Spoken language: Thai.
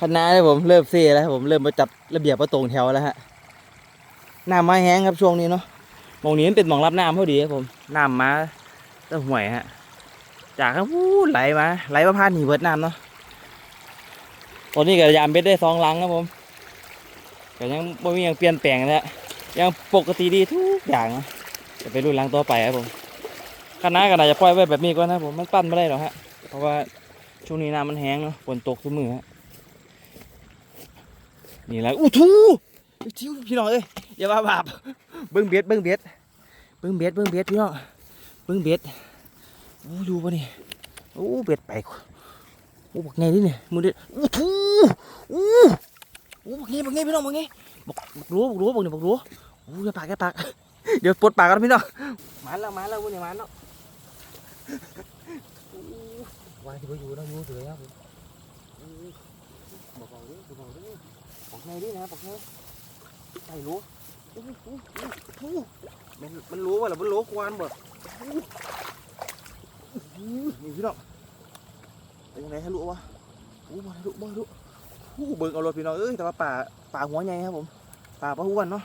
คณะเลยผมเริ่มเซ่แล้วครับผมเริ่มมาจัดระเบียบประตรงแถวแล้วฮะน้ำมาแห้งครับช่วงนี้เนาะหมองนี้มันเป็นหมองรับน้ำพอดีครับผมน้ำมาเต้าห่วยฮะ จากข้างพูดไหลมาไหลมาพานหีเวิร์ดน้ำเนาะตอนนี้ก็ยามเบ็ดได้สองลังครับผมก็ยังไม่มีอย่างเปลี่ยนแปลงนะยังปกติดีทุกอย่างนะจะไปรุ่นลังต่อไปครับผมคณะก็น่าจะปล่อยไว้แบบนี้ก่อนนะผมมันปั้นไม่ได้หรอกฮะเพราะว่าช่วงนี้น้ำมันแห้งเนาะฝนตกทุกมือฮะ นี่แหละอู้ทูทิวพี่น้องเอ้ยอย่าว่าบาปเบิ้งเบ็ดเบิ้งเบ็ดเบิ้งเบ็ดเบิ้งเบ็ดพี่น้องเบิ้งเบ็ดโอ้ดูป่ะนี่โอ้เบ็ดไปโอ้บักไงดิเนี่ยมือเด็ดโอ้ทูโอ้โอ้บักไงบักไงพี่น้องบักไงบักบักรู้บักรู้บักเนี่ยบักรู้โอ้ย่าปากอย่าปากเดี๋ยวปลดปากกันพี่น้องมาแล้วมาแล้วพวกนี้มาแล้ววายที่ไปอยู่นะอยู่เถอะครับผมบอกเอาดิบอกเอาดิ บักไงดินะบักไงใส่รู้มันมันรู้ว่าหรือมันรู้ควานบ่นี่พี่น้องเป็นยังไงทะลุวะโอ้มาทะลุมาทะลุโอ้เบิ่งเอารถพี่น้องเอ้ยแต่ว่าป่าป่าหัวใหญ่ครับผมป่าปลาห้วนเนาะ